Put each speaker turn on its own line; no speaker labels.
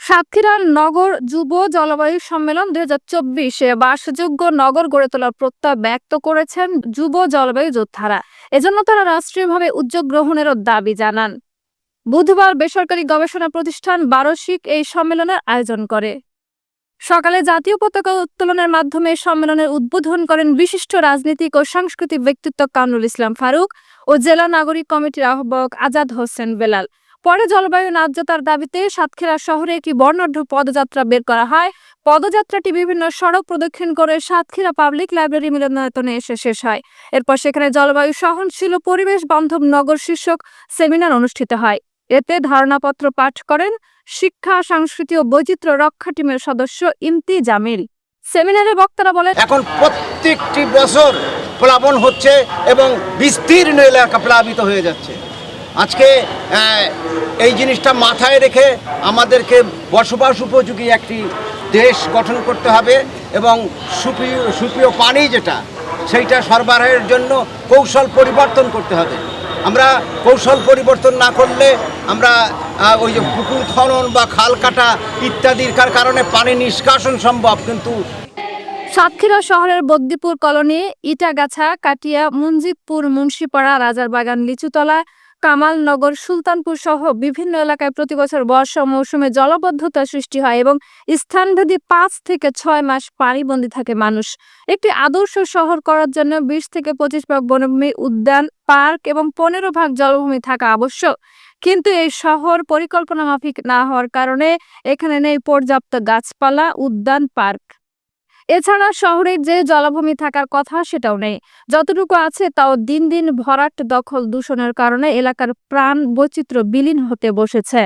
সাতক্ষীরা নগর যুব জলবায়ু সম্মেলন দুই হাজার চব্বিশে বাসযোগ্য নগর গড়ে তোলার প্রত্যয় ব্যক্ত করেছেন যুব জলবায়ু যোদ্ধারা। এজন্য তারা রাষ্ট্রীয়ভাবে উদ্যোগ গ্রহণেরও দাবি জানান। বুধবার বেসরকারি গবেষণা প্রতিষ্ঠান বার্ষিক এই সম্মেলনের আয়োজন করে। সকালে জাতীয় পতাকা উত্তোলনের মাধ্যমে সম্মেলনের উদ্বোধন করেন বিশিষ্ট রাজনীতিক ও সাংস্কৃতিক ব্যক্তিত্ব কামরুল ইসলাম ফারুক ও জেলা নাগরিক কমিটির আহ্বায়ক আজাদ হোসেন বেলাল। পরে জলবায়ু ন্যায্যতার দাবিতে সাতক্ষীরা শহরে একটি বর্ণাঢ্য পদযাত্রা বের করা হয়। পদযাত্রাটি বিভিন্ন সড়ক প্রদক্ষিণ করে সাতক্ষীরা পাবলিক লাইব্রেরি মিলনায়তনে এসে শেষ হয়। এরপর সেখানে জলবায়ু সহনশীল পরিবেশ বান্ধব নগর শীর্ষক সেমিনার অনুষ্ঠিত হয়। এতে ধারণাপত্র পাঠ করেন শিক্ষা, সংস্কৃতি ও বৈচিত্র্য রক্ষা টিমের সদস্য ইমতি জামিল। সেমিনারে বক্তারা বলেন,
এখন প্রত্যেকটি বছর প্লাবন হচ্ছে এবং বিস্তীর্ণ এলাকা প্লাবিত হয়ে যাচ্ছে। আজকে এই জিনিসটা মাথায় রেখে আমাদেরকে বসবাস উপযোগী একটি দেশ গঠন করতে হবে এবং সুপ্রিয় সুপ্রিয় পানি যেটা, সেইটা সরবরাহের জন্য কৌশল পরিবর্তন করতে হবে। আমরা কৌশল পরিবর্তন না করলে আমরা ওই যে পুকুর খনন বা খাল কাটা ইত্যাদির কার- কারণে পানি নিষ্কাশন সম্ভব, কিন্তু
সাতক্ষীরা শহরের বদ্দিপুর কলোনি, ইটাগাছা, কাটিয়া, মঞ্জিতপুর, মুন্সিপাড়া, রাজারবাগান, লিচুতলা কামালনগর সুলতানপুর সহ বিভিন্ন এলাকায় প্রতি বছর বর্ষা মৌসুমে জলবদ্ধতা সৃষ্টি হয় এবং স্থানভেদী পাঁচ থেকে ছয় মাস পানিবন্দী থাকে মানুষ। একটি আদর্শ শহর করার জন্য বিশ থেকে পঁচিশ ভাগ বনভূমি, উদ্যান, পার্ক এবং পনেরো ভাগ জলভূমি থাকা আবশ্যক। কিন্তু এই শহর পরিকল্পনা মাফিক না হওয়ার কারণে এখানে নেই পর্যাপ্ত গাছপালা, উদ্যান, পার্ক। এছাড়া শহরের যে জলাভূমি থাকার কথা সেটাও নেই যতটুকু আছে তাও দিন দিন ভরাট দখল দূষণের কারণে এলাকার প্রাণ বৈচিত্র্য বিলীন হতে বসেছে